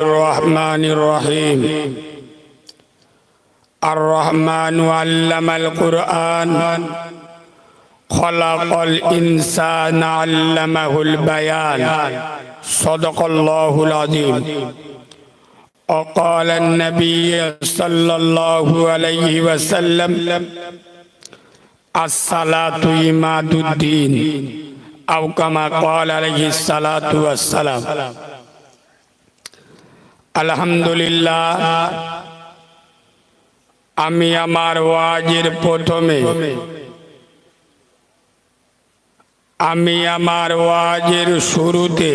الرحمن الرحيم. الرحمن علم القرآن. خلق الإنسان علمه البيان. صدق الله العظيم. وقال النبي صلى الله عليه وسلم الصلاة إماد الدين أو كما قال عليه الصلاة والسلام. আলহামদুলিল্লাহ, আমি আমার ওয়াজের প্রথমে, আমি আমার ওয়াজের শুরুতে,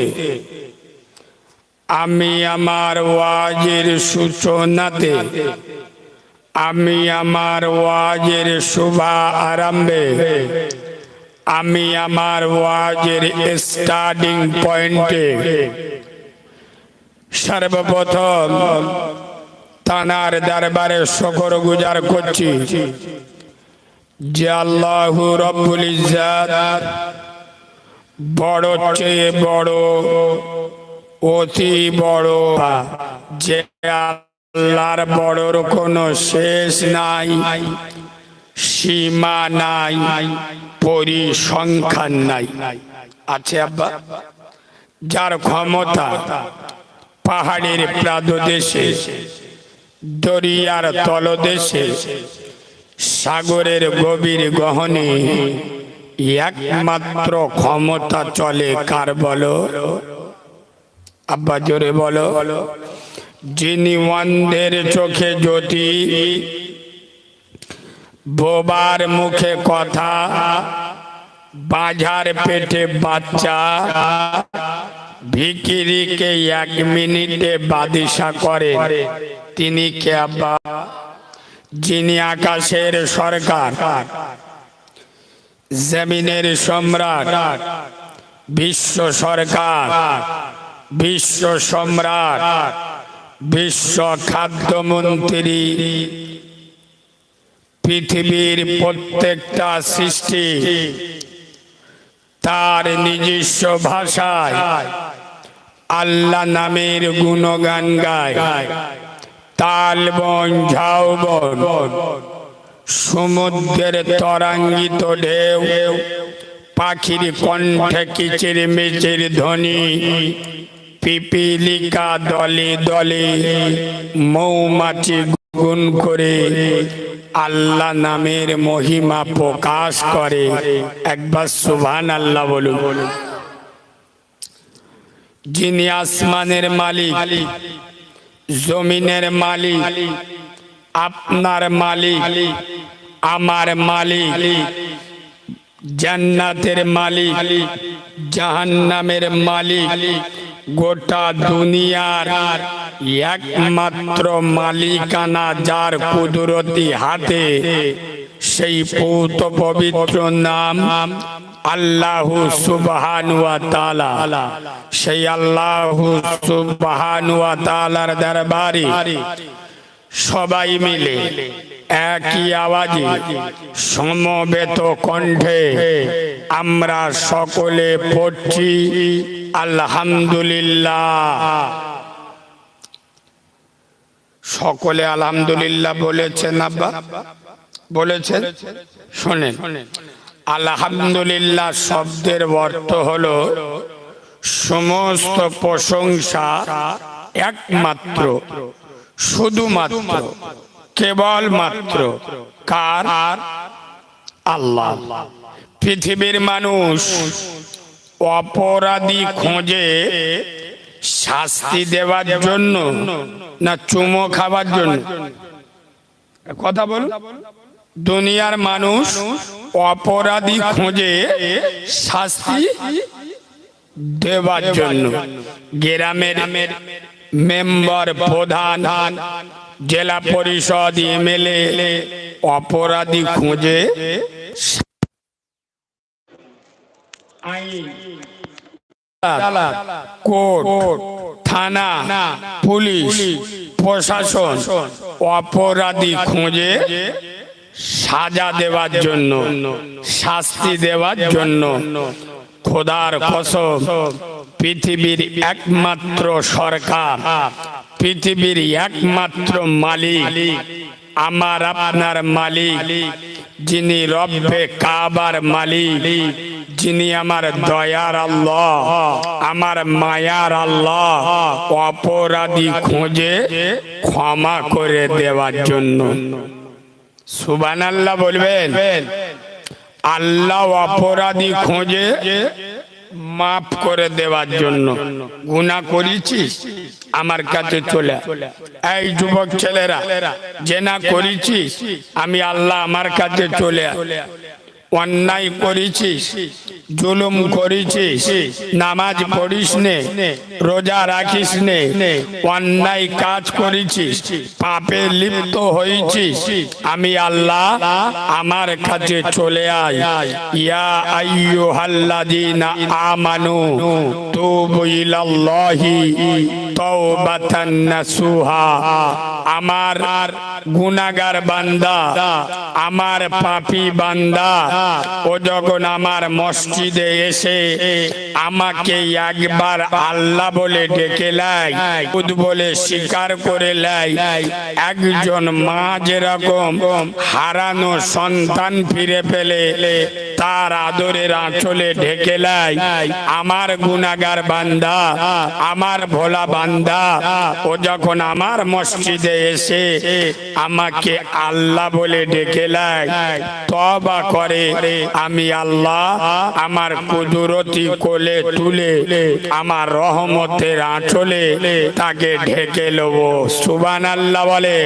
আমি আমার ওয়াজের সূচনাতে, আমি আমার ওয়াজের শুভা আরম্ভে, আমি আমার ওয়াজের স্টার্টিং পয়েন্টে সর্বপ্রথম তানার দরবারে শকর গুজার করছি যে আল্লাহ রব্বুল ইজ্জাত বড় চেয়ে বড়, অতি বড়, যে আল্লাহর বড়র কোনো শেষ নাই, সীমা নাই, পরিসংখ্যান নাই। আছে আব্বা? যার ক্ষমতা পাহাড়ের প্রাদদেশে দরিয়ার তলদেশে সাগরের গভীর গহনে একমাত্র ক্ষমতা চলে কার বলো? আব্বা জোরে বলো। যিনি অন্ধের চোখে জ্যোতি বোবার মুখে কথা বাজার পেটে বাচ্চা ভিকিরিকে এক মিনিটে বাদিশা করে। তিনি কে আব্বা? যিনি আকাশের সরকার, জমিনের সম্রাট, বিশ্ব সরকার, বিশ্ব সম্রাট, বিশ্ব খাদ্যমন্ত্রী। পৃথিবীর প্রত্যেকটা সৃষ্টি তার নিজস্ব ভাষায় আল্লাহ নামের গুণগান গায়। তাল তালবন ঝাউবন সমুদ্রের তরাঙ্গিত ঢেউ, পাখির কণ্ঠে কিচির মিচির ধ্বনি, পিপিলিকা দলে দলে মৌমাছি গুন করে আল্লাহ নামের মহিমা প্রকাশ করে। একবার সুভান আল্লাহ বলুন। যিনি আসমানের মালিক, জমিনের মালিক, আপনার মালিক, আমার মালিক, জান্নাতের মালিক, জাহান্নামের মালিক, গোটা দুনিয়ার একমাত্র মালিকানা যার কুদরতি হাতে। সেই পৌত পবিত্র নাম আল্লাহ সুবহান ওয়া তাআলা। সেই আল্লাহ সুবহান ওয়া তাআলার দরবারে সবাই মিলে একই আওয়াজে সমবেত কণ্ঠে আমরা সকলে পড়ছি, আলহামদুলিল্লাহ। সকলে আলহামদুলিল্লাহ বলেছেন, আব্বা। বলেছেন? শোনেন, আলহামদুলিল্লাহ শব্দের অর্থ হলো সমস্ত প্রশংসা একমাত্র, শুধুমাত্র কেবল মাত্র কার? আল্লাহ। পৃথিবীর মানুষ অপরাধী খোঁজে শাস্তি দেওয়ার জন্য না চুমো খাবার জন্য? কথা বল দুনিয়ার মানুষ অপরাধী খোঁজে শাস্তি দেওয়ার জন্য। গ্রামের মেম্বার, প্রধান, জেলা পরিষদ, এমএলএ অপরাধী খুঁজে থানা, পুলিশ, প্রশাসন অপরাধী খুঁজে সাজা দেওয়ার জন্য, শাস্তি দেওয়ার জন্য, খোদার কসম, পৃথিবীর একমাত্র সরকার, পৃথিবীর একমাত্র মালিক, আমার আপনার মালিক, যিনি রব্বে কাবার মালিক, যিনি আমার দয়ার আল্লাহ, আমার মায়ার আল্লাহ, অপরাধী খোঁজে ক্ষমা করে দেওয়ার জন্য। সুবান আল্লাহ বলবেন আল্লাহ অপরাধী খোঁজে মাফ করে দেওয়ার জন্য গুণা করেছিস আমার কাছে চলে। এই যুবক ছেলেরা, যে না করেছিস, আমি আল্লাহ আমার কাছে চলে। অন্যায় করেছিস, জুলুম করেছিস, নামাজ পড়িস নে, রোজা রাখিস নে, অন্যায় কাজ করেছিস, পাপে লিপ্ত হয়েছিস। আমি আল্লাহ আমার কাছে চলে আয়। ইয়া আইয়ুহাল্লাযীনা আমানু তুবু ইলাল্লাহি তাওবাতান নাসুহা। আমার গুনাহগার বান্দা, আমার পাপী বান্দা ও যখন আমার মসজিদে এসে আমাকে একবার আল্লাহ বলে ডেকে লাই বলে স্বীকার করে একজন মা যেরকম হারানো সন্তান ফিরে পেলে, তার আদরের আঁচলে ঢেকে আমার গুনাগার বান্দা, আমার ভোলা বান্দা, ও যখন আমার মসজিদে এসে আমাকে আল্লাহ বলে ডেকে লাই তবা করে আমি আল্লাহ আমার কুদরতি কোলে তুলে, আমার রহমতের আঁচলে তাকে ঢেকে লব। সুবান আল্লাহ বলে।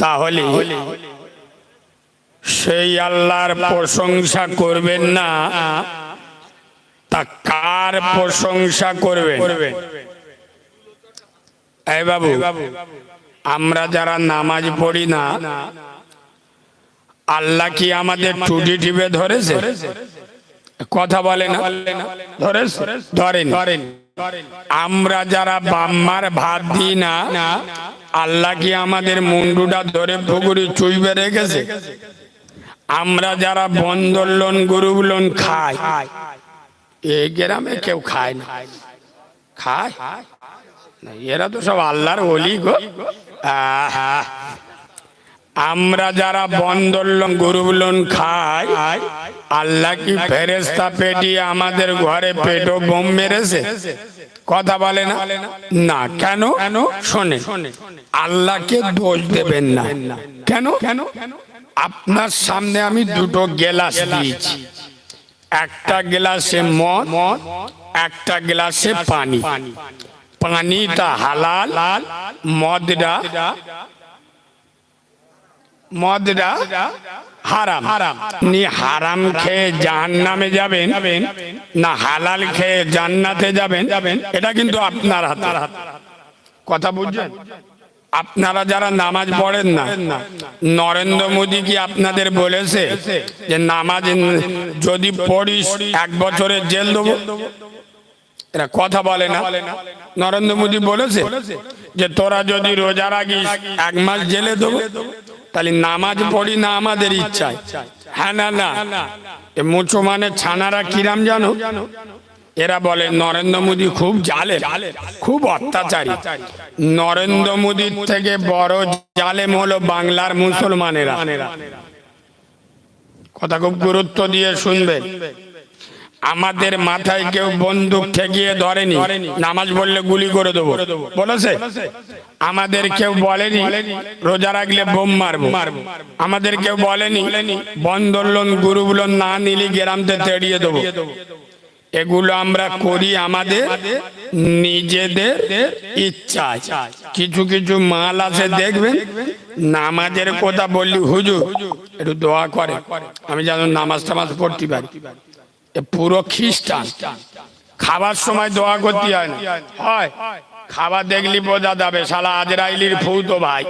তাহলে সেই আল্লাহর প্রশংসা করবেন না। তা কার প্রশংসা করবেন? এই বাবু, আমরা যারা নামাজ পড়ি না আল্লাহ কি আমাদের টুটি টিপে ধরেছে? কথা বলে না? ধরেছে? ধরেন। আমরা যারা বাম্মার ভাত দিই না, আল্লাহ কি আমাদের মুন্ডুটা ধরে পুকুরি চুইবে রেখেছে? আমরা যারা বন্দর লোন গরু লোন খাই, এই গ্রামে কেউ খায় না। খায়? এরা তো সব আল্লাহর অলি গো। আহা। আমরা যারা বন্দর লোন, গরু লোন খাই, আল্লাহ কি ফেরেস্তা পেটিয়ে আমাদের ঘরে পেটো বোম মেরেছে? কথা বলে না? না, কেন? কেন শোনে আল্লাহকে দোষ দেবেন না। কেন কেন? আপনার সামনে আমি দুটো গেলাস দিয়েছি। একটা গ্লাসে মদ, একটা গ্লাসে পানি। পানিটা হালাল, মদটা মদটা হারাম। আপনি হারাম খেয়ে জাহান নামে যাবেন না হালাল খেয়ে জান্নাতে যাবেন যাবেন এটা কিন্তু আপনার হাত। কথা বুঝছেন? আপনারা যারা নামাজ পড়েন না, নরেন্দ্র মোদী কি আপনাদের বলেছে যে নামাজ যদি পড়িস, এক বছরের জেল দেবো? এরা কথা বলে না। নরেন্দ্র মোদী বলেছে যে তোরা যদি রোজা রাখিস, এক মাস জেলে দেবো। তাহলে নামাজ পড়ি না আমাদের ইচ্ছায়। হ্যাঁ না না। মুসলমানের ছানারা কিরাম জানো? এরা বলে নরেন্দ্র মোদী খুব জালে খুব অত্যাচারী। নরেন্দ্র মোদীর থেকে বড় জালেম হলো বাংলার মুসলমানেরা। কথা খুব গুরুত্ব দিয়ে শুনবেন আমাদের মাথায় কেউ বন্দুক ঠেকিয়ে ধরেনি। নামাজ বললে গুলি করে দেবো। বলেছে? আমাদের কেউ বলেনি, রোজা রাখলে বোম মারবো। আমাদের কেউ বলেনি, বন্দর লোন, গুরু লোন না নিলে গ্রামতে তেড়িয়ে দেবো। এগুলো আমরা করি আমাদের নিজেদের ইচ্ছা কিছু কিছু মাল আছে, দেখবেন? নামাজের কথা বললি হুজুর একটু দোয়া করে। আমি যেন নামাজ টামাজ পড়তে পারি। পুরো খ্রিস্টান। খাবার সময় দোয়া করতে হয় না। হয়। খাবার দেখলি বোঝা যাবে, শালা আজরাইলির ফুতো ভাই।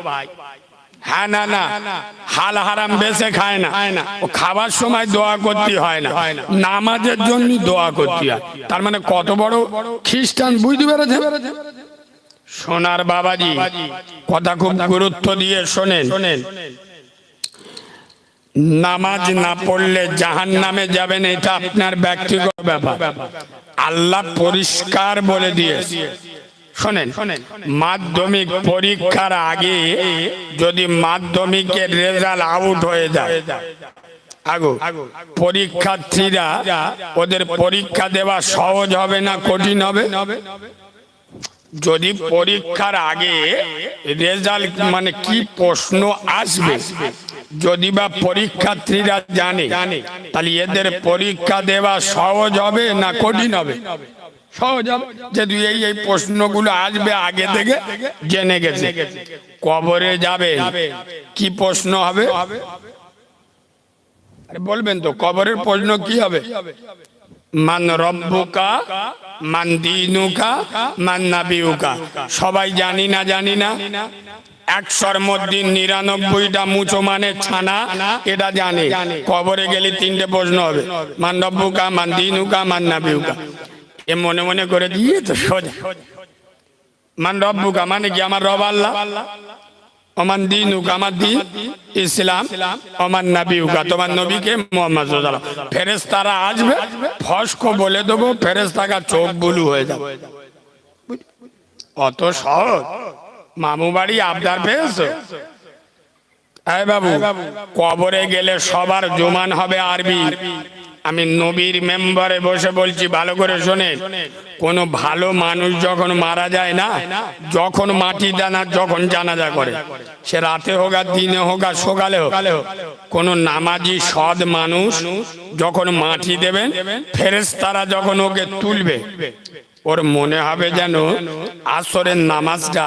হ্যাঁ না না। হাল হারাম বেছে খায় না। ও খাবার সময় দোয়া করতে হয় না। নামাজের জন্য দোয়া করতে হয়। তার মানে কত বড় খ্রিস্টান, বুঝতে পেরেছে সোনার বাবাজি, কথা খুব গুরুত্ব দিয়ে শোনেন শোনেন। নামাজ না পড়লে জাহান নামে যাবেন, এটা আপনার ব্যক্তিগত ব্যাপার। আল্লাহ পরিষ্কার বলে দিয়েছে। শোনেন, মাধ্যমিক পরীক্ষার আগে যদি মাধ্যমিকের রেজাল্ট আউট হয়ে যায় পরীক্ষার্থীরা ওদের পরীক্ষা দেওয়া সহজ হবে না কঠিন হবে? যদি পরীক্ষার আগে রেজাল্ট মানে কি প্রশ্ন আসবে, যদি বা পরীক্ষার্থীরা জানে, তাহলে এদের পরীক্ষা দেওয়া সহজ হবে না কঠিন হবে? সহজ হবে। যদি এই এই প্রশ্নগুলো আসবে আগে থেকে, জেনে গেছে। কবরে যাবে, কি প্রশ্ন হবে? বলবেন তো, কবরের প্রশ্ন কি হবে? মান রব্বুকা, মান দিনুকা, মান নাবিউকা। সবাই জানি না জানি না? একশোর মধ্যে নিরানব্বইটা মুচো মানে ছানা, এটা জানে। কবরে গেলে তিনটে প্রশ্ন হবে। মান রব্বুকা, মান দিনুকা, মান নাবিউকা। এ মনে মনে করে দিয়ে তো সোজা। মান রব্বুকা মানে কি আমার রব আল্লাহ? অমান দিন আমার দিন, ইসলাম অমান নবী উকা তোমার নবীকে মোহাম্মদ ফেরেস তারা আসবে, ফস্ক বলে দেবো ফেরেস তাকা চোখ বুলু হয়ে যাবে। অত সহজ। মামু বাড়ি আবদার পেয়েছ? বাবু, কবরে গেলে সবার জমান হবে আরবি। আমি নবীর মেম্বারে বসে বলছি, ভালো করে শোনে। কোন ভালো মানুষ যখন মারা যায় না, যখন মাটি দানা যখন জানাজা করে, সে রাতে হোক আর দিনে হোক আর সকালে হোক, কোন নামাজি সৎ মানুষ যখন মাটি দেবেন ফেরেস তারা যখন ওকে তুলবে ওর মনে হবে যেন আসরের নামাজটা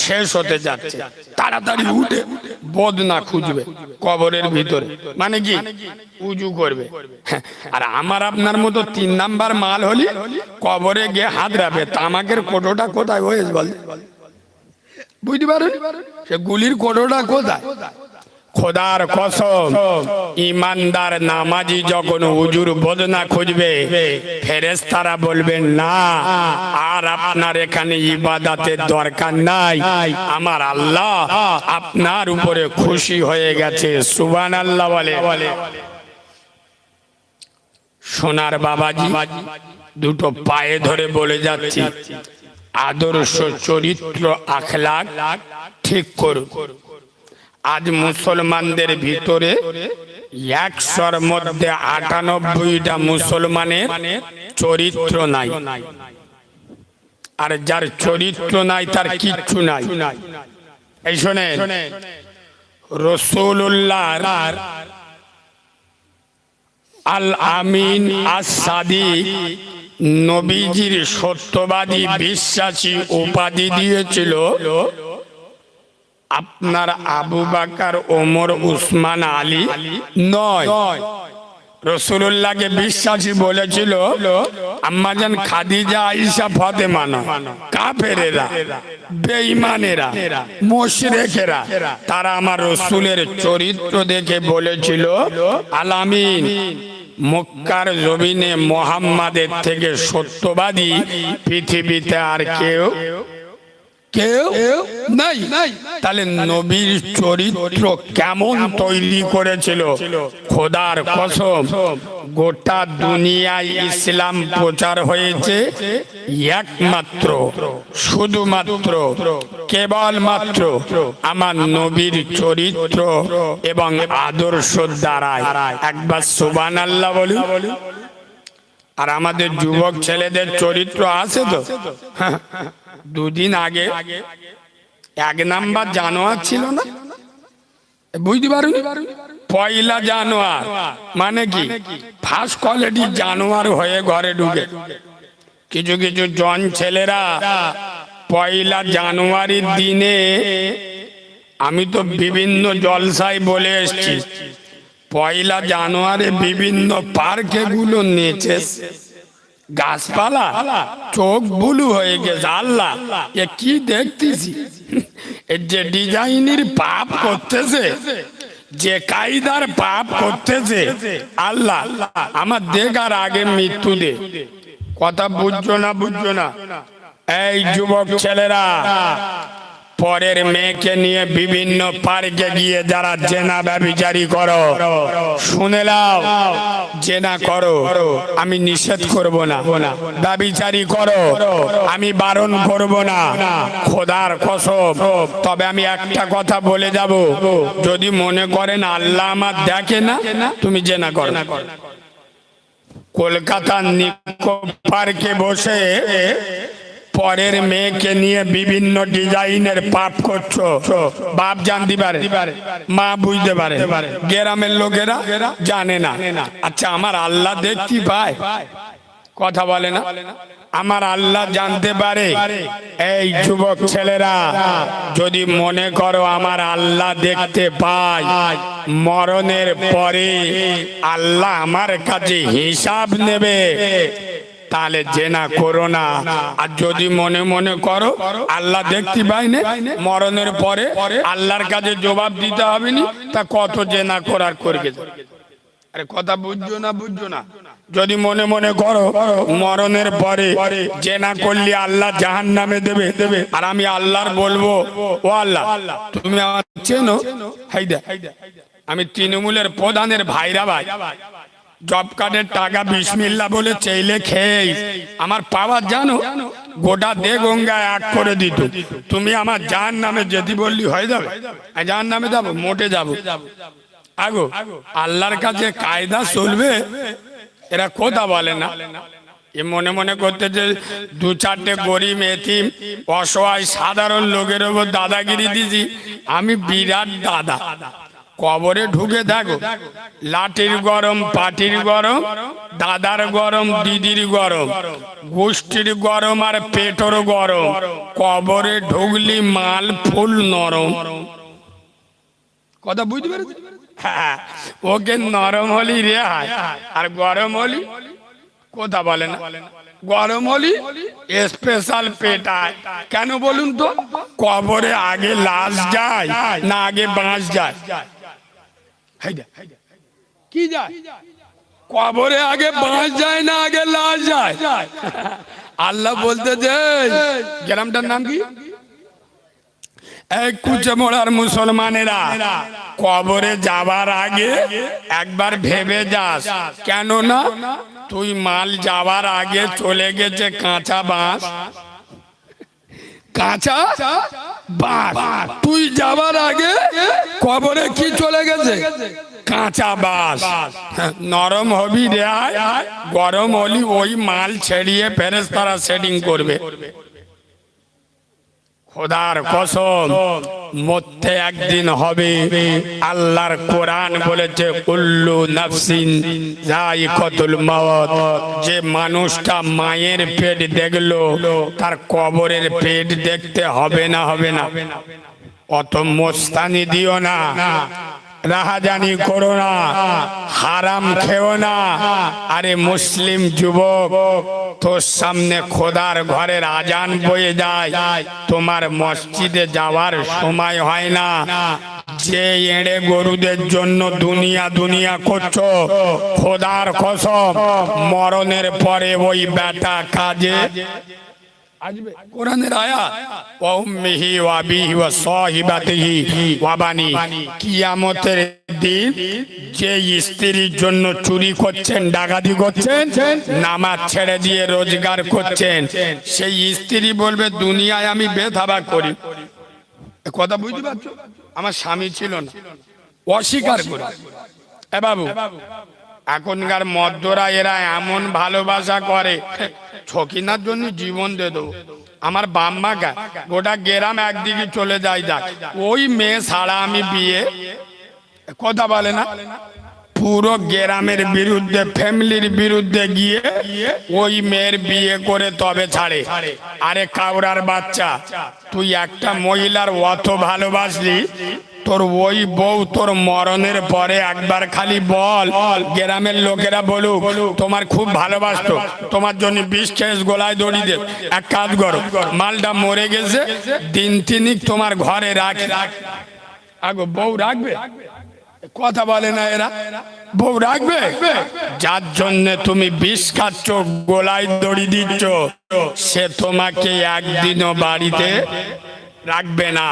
শেষ হতে যাচ্ছে। তাড়াতাড়ি উঠে বদনা খুঁজবে কবরের ভিতরে। মানে কি? উজু করবে। হ্যাঁ, আর আমার আপনার মতো তিন নাম্বার মাল হলি কবরে গিয়ে হাত রাখবে। তামাকের কোটোটা কোথায় হয়েছে বল? বুঝতে পারেন সে গুলির কোটোটা কোথায়? খোদার কসম, ইমানদার নামাজি যখন উজুর বদনা খুঁজবে ফেরেস্তারা বলবেন না, আর আপনার এখানে ইবাদাতের দরকার নাই। আমার আল্লাহ আপনার উপরে খুশি হয়ে গেছে। সুবান আল্লাহ বলে। সোনার বাবাজি দুটো পায়ে ধরে বলে যাচ্ছি, আদর্শ চরিত্র আখলাক ঠিক করুন। আজ মুসলমানদের ভিতরে একশোর মধ্যে আটানব্বইটা মুসলমানের চরিত্র নাই। আর যার চরিত্র নাই, তার কিচ্ছু নাই। এই রসুল্লাহ আল আমিন নবীজির সত্যবাদী বিশ্বাসী উপাধি দিয়েছিল আপনার আবু বাকার ওমর উসমান আলী নয়। রসুল্লাহকে বিশ্বাসী বলেছিল আম্মাজান খাদিজা আইসা ফতেমা কাফেরেরা, বেঈমানেরা, মোশরেকেরা, তারা আমার রসুলের চরিত্র দেখে বলেছিল, আলামিন, মক্কার জমিনে মোহাম্মদের থেকে সত্যবাদী পৃথিবীতে আর কেউ কেউ নাই। তাহলে নবীর চরিত্র কেমন তৈরি করেছিল? খোদার কসম গোটা দুনিয়ায় ইসলাম প্রচার হয়েছে একমাত্র শুধুমাত্র কেবলমাত্র আমার নবীর চরিত্র এবং আদর্শ দ্বারায় একবার সুবান আল্লাহ বলি আর আমাদের যুবক ছেলেদের চরিত্র আছে তো? দুদিন আগে এক নাম্বার জানোয়ার ছিল না? বুঝতে পারুন? পয়লা জানোয়ার। মানে কি? ফার্স্ট কোয়ালিটি জানোয়ার হয়ে ঘরে ঢুকে। কিছু কিছু জন ছেলেরা পয়লা জানুয়ারির দিনে আমি তো বিভিন্ন জলসায় বলে এসছি। পয়লা জানুয়ারি বিভিন্ন পার্কে গুলো নেচে গাছপালা চোখ বুলু হয়ে গেছে, আল্লাহ, এ কি দেখতেছি? যে ডিজাইনের পাপ করতেছে, যে কায়দার পাপ করতেছে, আল্লাহ, আমার দেখার আগে মৃত্যু দে। কথা বুঝছ না বুঝছ না? এই যুবক ছেলেরা পরের মেয়েকে নিয়ে বিভিন্ন পার্কে গিয়ে যারা জেনা ব্যবিচারি করো, শুনে নাও, জেনা করো, আমি নিষেধ করব না। ব্যবিচারি করো, আমি বারণ করব না। খোদার কসম, তবে আমি একটা কথা বলে যাব। যদি মনে করেন আল্লাহ আমার দেখে না, তুমি জেনা করো। না কলকাতার নিকো পার্কে বসে পরের মেয়েকে নিয়ে বিভিন্ন ডিজাইনের পাপ করছ। বাপ জানতে পারে মা বুঝতে পারে। গ্রামের লোকেরা জানে না। আচ্ছা আমার আল্লাহ দেখতে পায় কথা বলে না? আমার আল্লাহ জানতে পারে। এই যুবক ছেলেরা, যদি মনে করো আমার আল্লাহ দেখতে পায় মরণের পরে আল্লাহ আমার কাছে হিসাব নেবে। তাহলে জেনা করো না। আর যদি মনে মনে করো, আল্লাহ দেখতে পাইনি মরণের পরে আল্লাহর কাছে জবাব দিতে হবে নি, তা কত জেনা করার করবে? কথা বুঝছ না বুঝছ না? যদি মনে মনে করো, মরণের পরে জেনা করলে আল্লাহ জাহান নামে দেবে। দেবে আর আমি আল্লাহর বলব, ও আল্লাহ, তুমি আমার চেনো? হাইদা। আমি তৃণমূলের প্রধানের ভাইরা ভাই। জব কার্ডের টাকা বিসমিল্লা বলে চাইলে খেয়ে আমার পাওয়ার জানো? গোটা দে গঙ্গা এক করে দিত। তুমি আমার যার নামে যেতে বললি হয়ে যাবে। যার নামে যাব, মোটে যাব। আগো, আল্লাহর কাছে কায়দা চলবে, এরা কথা বলে না। এ মনে মনে করতে যে দু চারটে গরিব এতিম, অসহায় সাধারণ লোকের ওপর দাদাগিরি দিছি। আমি বিরাট দাদা। কবরে ঢুকে দেখো লাঠির গরম পাটির গরম দাদার গরম দিদির গরম গোষ্ঠীর গরম আর পেটর গরম। কবরে ঢুকলি মাল ফুল নরম। কথা বুঝতে পেরেছি? হ্যাঁ ওকে নরম হলি রে হায় আর গরম হলি? কথা বলে না। গরম হলি স্পেশাল পেটায়। কেন বলুন তো? কবরে আগে লাশ যায় না আগে বাঁশ যায়। কি যায়? কবরে আগে বাঁশ যায় না আগে লাশ যায়? আল্লাহ বলতে যে, গ্রামটার নাম কি? এই কুচে মোড়ার মুসলমানেরা, কবরে যাবার আগে একবার ভেবে যাস। কেন না তুই মাল যাওয়ার আগে চলে গেছে কাঁচা বাঁশ। কাঁচা বাঁশ। তুই যাবার আগে কবরে কি চলে গেছে? কাঁচা বাঁশ নরম হবি গরম হলি ওই মাল ছেড়িয়ে ফেরেস তারা সেটিং করবে। খোদার কসম মধ্যে একদিন হবে। আল্লাহর কোরআন বলেছে, কুল্লু নাফসিন যায়িকাতুল মাউত। যে মানুষটা মায়ের পেট দেখল, তার কবরের পেট দেখতে হবে না হবে না। অত মোস্তানি দিও না। রাহাজানি করো না। হারাম খেও না। আরে মুসলিম যুবক, তোর সামনে খোদার ঘরের আজান বয়ে যায়। তোমার মসজিদে যাওয়ার সময় হয় না। যে এড়ে গরুদের জন্য দুনিয়া দুনিয়া করছ, খোদার কসম, মরণের পরে ওই বেটা কাজে আসবে কোরআনের আয়াত ওয়া উম্মিহি ওয়া বিহি ওয়া সাহিবাতিহি ওয়া বানি কিয়ামতের দিন যে স্ত্রীর জন্য চুরি করছেন, ডাকাতি করছেন, নামাজ ছেড়ে দিয়ে রোজগার করছেন, সেই স্ত্রী বলবে, দুনিয়ায় আমি বেথাবা করি। কথা বুঝতে পারছ? আমার স্বামী ছিল না। অস্বীকার করে। এ বাবু এখনকার মদ্যরা এরা এমন ভালোবাসা করে। ছকিনার জন্য জীবন দে দেবো আমার বাম্মা গা, গোটা গ্রাম একদিকে চলে যায় যাক। ওই মেয়ে ছাড়া আমি বিয়ে কথা বলে না। পুরো গ্রামের বিরুদ্ধে, ফ্যামিলির বিরুদ্ধে গিয়ে ওই মেয়ের বিয়ে করে তবে ছাড়ে। আরে কাউরার বাচ্চা, তুই একটা মহিলার অত ভালোবাসলি তোর ওই বউ তোর মরণের পরে একবার খালি বল। গ্রামের লোকেরা বলুক, তোমার খুব ভালোবাসত। তোমার জন্য বিষ কেস গোলায় দড়ি দে। এক কাজ করো, মালটা মরে গেছে, দিন তিনিক তোমার ঘরে রাখ। আগো, বউ রাখবে? কথা বলে না এরা। বউ রাখবে? যার জন্য তুমি বিষ খাচ্ছ, গোলায় দড়ি দিচ্ছ, সে তোমাকে একদিনও বাড়িতে রাখবে না।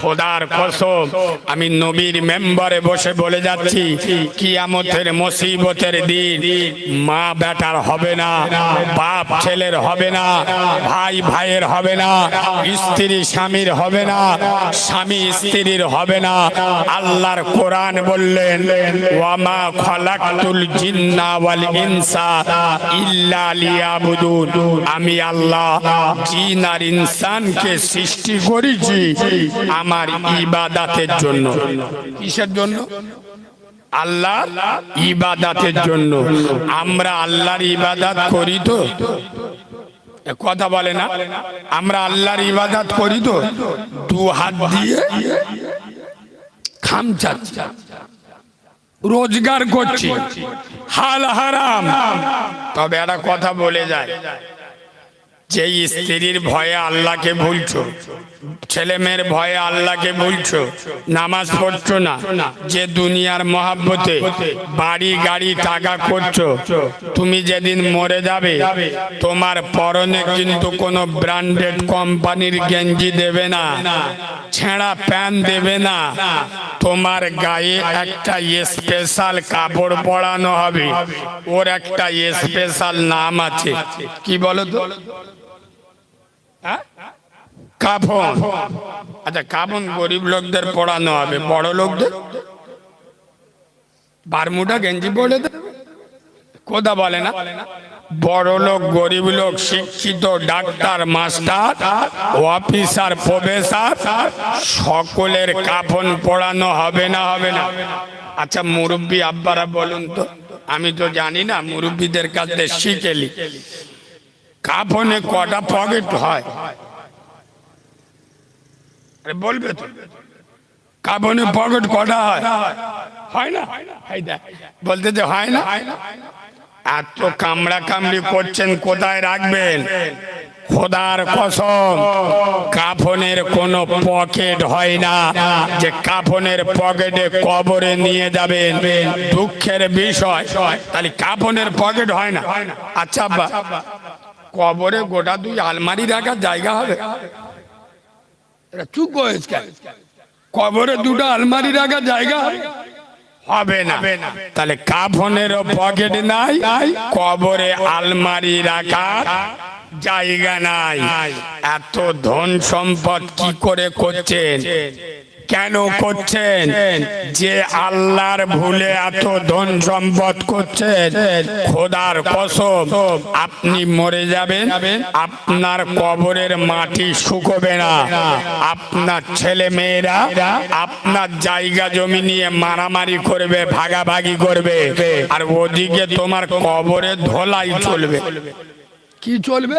খোদার কসম, আমি নবীর মেম্বারে বসে বলে যাচ্ছি, কিয়ামতের মুসিবতের দিন মা বেটার হবে না, বাপ ছেলের হবে না, ভাই ভাইয়ের হবে না, স্ত্রী স্বামীর হবে না, স্বামী স্ত্রীর হবে না। আল্লাহর কোরআন বললেন, ওয়ামা খলাকতুল জিন্না ওয়াল ইনসা ইল্লা লিয়াবুদুন। আমি আল্লাহ জিন আর ইনসানকে সৃষ্টি করেছি আমার ইবাদাতের জন্য। কিসের জন্য? আল্লাহ ইবাদাতের জন্য। আমরা আল্লাহর ইবাদাত করি তো। কথা বলে না। আমরা আল্লাহর ইবাদাত করি তো। দু হাত দিয়ে খামচাচ্ছি রোজগার করছি। হাল হারাম। তবে একটা কথা বলে যায়। যে স্ত্রীর ভয়ে আল্লাহকে ভুলছো ছেলে মেয়ের ভয়ে আল্লাহকে ভুলছো নামাজ পড়ছো না, যে দুনিয়ার মহাব্বতে বাড়ি, গাড়ি, টাকা করছ তুমি যেদিন মরে যাবে, তোমার পরনে কিন্তু কোনো ব্র্যান্ডেড কোম্পানির গেঞ্জি দেবে না, ছেঁড়া প্যান্ট দেবে না, তোমার গায়ে একটা স্পেশাল কাপড় পরানো হবে, ওর একটা স্পেশাল নাম আছে, কি বলো তো? কাফন। আচ্ছা কাফন গরিব লোকদের পড়ানো হবে, বড় লোকদের? বারমুডা গেঞ্জি পড়ে কোথা বলে না। বড় লোক, গরিব লোক, শিক্ষিত, ডাক্তার, মাস্টার, অফিসার, প্রফেসর, সকলের কাফন পড়ানো হবে না হবে না। আচ্ছা মুরব্বী আব্বারা বলুন তো, আমি তো জানি না, মুরব্বীদের কাছে শিখেলি কাফনে কটা পকেট হয়? বলবে তো। কাফনে পকেট কটা হয়? না? বলতে যে হয় না? এত কামড়া কামড়ি করছেন, কোথায় রাখবেন? খোদার কসম, কাফনের কোনো পকেট হয় না যে কাফনের পকেটে কবরে নিয়ে যাবেন। দুঃখের বিষয়, তাহলে কাফনের পকেট হয় না। আচ্ছা কবরে গোটা দুই আলমারি রাখার জায়গা হবে? এটা চুপ করেছ কবরে দুটো আলমারি রাখা জায়গা? হবে না। তাহলে কাফনের পকেট নাই কবরে আলমারি রাখার জায়গা নাই। এত ধন সম্পদ কি করে করছেন? কেন করছেন? যে আল্লাহর ভুলে এত ধন সম্পদ করছেন? খোদার কসম আপনি মরে যাবেন। আপনার কবরের মাটি শুকোবে না। আপনার ছেলে মেয়েরা আপনার জায়গা জমি নিয়ে মারামারি করবে ভাগাভাগি করবে। আর ওদিকে তোমার কবরে ধলাই চলবে। কি চলবে?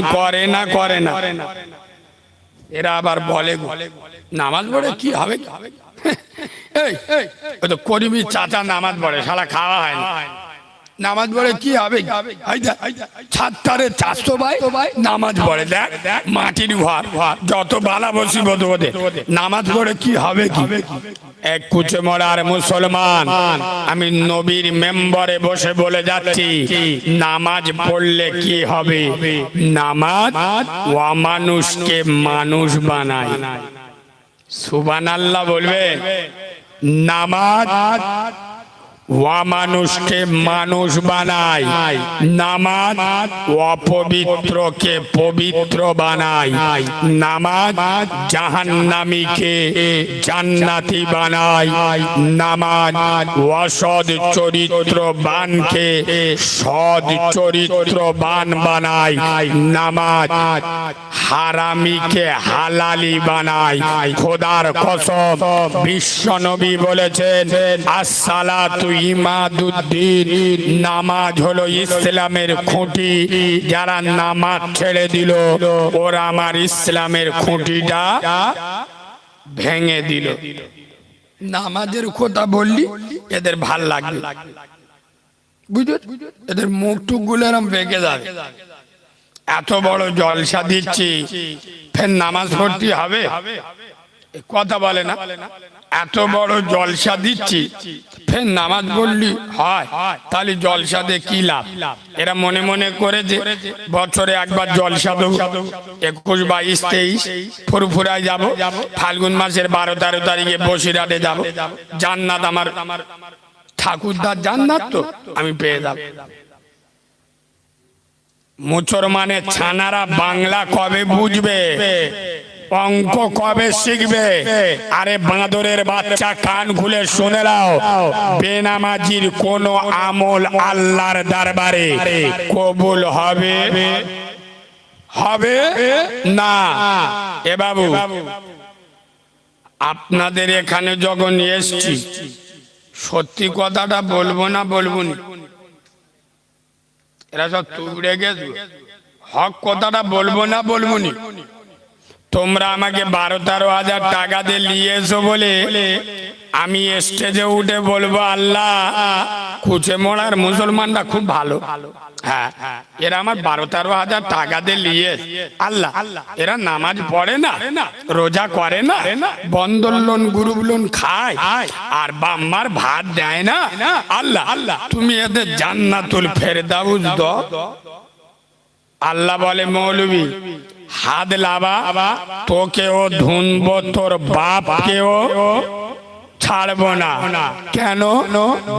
করে না করে না। এরা আবার বলে নামাজ পড়ে কি হবে? এই তো করিমি চাচা নামাজ পড়ে সারা খাওয়া হয় না। নামাজ পড়ে কি হবে? ছাত্তারে চারশো ভাই নামাজ পড়ে, দেখ, মাটির ঘর যত বালা বসিব ওদের নামাজ পড়ে কি হবে কি? এক কুচে মরার মুসলমান, আমি নবীর মেম্বারে বসে বলে যাচ্ছি, নামাজ পড়লে কি হবে? নামাজ মানুষকে মানুষ বানায়। সুবান আল্লাহ বলবে, নামাজ মানুষকে মানুষ বানায়, নামাজ অপবিত্রকে পবিত্র বানায়, নামাজ জাহান্নামীকে জান্নাতি বানায়, নামাজ অসৎ চরিত্রবানকে সৎ চরিত্রবান বানায়, নামাজ হারামিকে হালালি বানায়, খোদার কসম, বিশ্ব নবী বলেছেন, আসসালাতু ইমাদুদ্দিন, নামাজ হলো ইসলামের খুঁটি। যারা নামাজ ছেড়ে দিল, ওরা আমার ইসলামের খুঁটিটা ভেঙে দিল। নামাজের কথা বললি, এদের ভালো লাগবে। এদের মুখ টুকগুলো এরম বেঁকে যাবে। এত বড় জলসা দিচ্ছি, ফের নামাজ পড়তে হবে? কথা বলে না। এত বড় জলসা দিচ্ছি, ফের নামাজ পড়লি হয়, তাহলে জলসা দিয়ে কি লাভ? এরা মনে মনে করে যে বছরে একবার জলসা দেবো, একুশ বাইশ তেইশ, ফুরফুরায় যাব, ফাল্গুন মাসের বারো তেরো তারিখে বসিরহাটে যাব। জান্নাত আমার ঠাকুরদার জান্নাত তো, আমি পেয়ে যাব। মুসলমানের ছানারা বাংলা কবে বুঝবে? অঙ্ক কবে শিখবে? আরে বাঁদরের বাচ্চা কান খুলে শুনে নাও। বেনামাজির কোন আমল আল্লাহর দরবারে কবুল হবে? হবে না? এ বাবু, আপনাদের এখানে যখন এসছি, সত্যি কথাটা বলব না বলব না? এরা সব তুবড়ে গেছে। হক কথাটা বলব না বলব নি? তোমরা আমাকে বারো তেরো হাজার টাকা দিয়ে নিয়ে এসো বলে আমি স্টেজে উঠে বলব, আল্লাহ কুচে মোড়ার মুসলমানরা খুব ভালো। হ্যাঁ এরা আমার বারো তেরো হাজার টাকা দিয়ে আল্লাহ, এরা নামাজ পড়ে না, রোজা করে না বন্দর লোন, গ্রুপ লোন খায়, আর বাম্মার ভাত দেয় না। আল্লাহ আল্লাহ তুমি এদের জান্নাতুল আল্লাহ বলে, মৌলবী হাত লাবা, তোকেও ধুনব, তোর বাপকেও ছাড়ব না। কেন?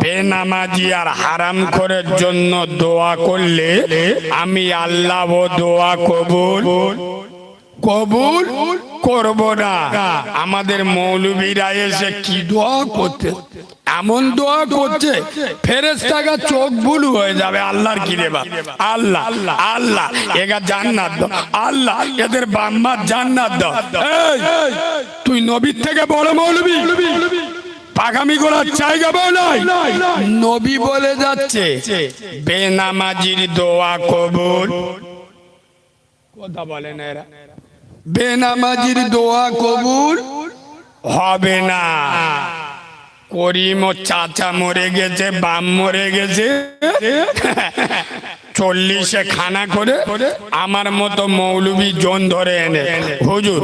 বেনামাজি আর হারাম করার জন্য দোয়া করলে আমি আল্লাহ দোয়া কবুল কবুল করব না। আমাদের মৌলবীরা এসে কি দোয়া করতে? এমন দোয়া করছে ফেরেস্তাগা চোখ বুলু হয়ে যাবে আল্লাহর কি রে বা। আল্লাহ আল্লাহ। এগা জান্নাত দাও। আল্লাহ এদের বাম্মার জান্নাত দাও। এই, তুই নবীর থেকে বড় মৌলবী। পাগামি করার জায়গা নাই। নবী বলে যাচ্ছে বেনামাজির দোয়া কবুল। কথা বলেন এরা। বেনামাজির দোয়া কবুল হবে না। করিম চাচা মরে গেছে বাম মরে গেছে। চল্লিশে খানা করে আমার মতো মৌলবী জন ধরে এনে। হুজুর,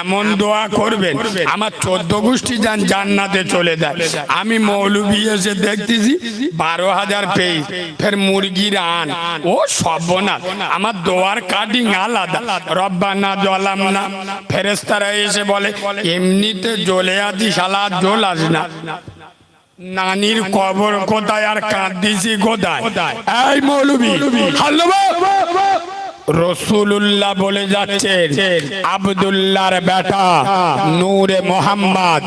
এমন দোয়া করবেন, আমার চোদ্দ গোষ্ঠী যান জান্নাতে চলে যায়। আমি মৌলবী এসে দেখতেছি বারো হাজার পেয়ে, ফের মুরগির আন। ও সর্বনা আমার দোয়ার কাটিং আলাদা। রব্বানা জলাম না ফেরেস্তারা এসে বলে, এমনিতে জ্বলে আছি শালা জল আস না। নানির কবর কোথায় আর কাঁদিছি কোথায় এই মৌলবী হ্যালো রসুল্লাহ বলে যাচ্ছেন, আবদুল্লাহর বেটা, নূরে মোহাম্মদ।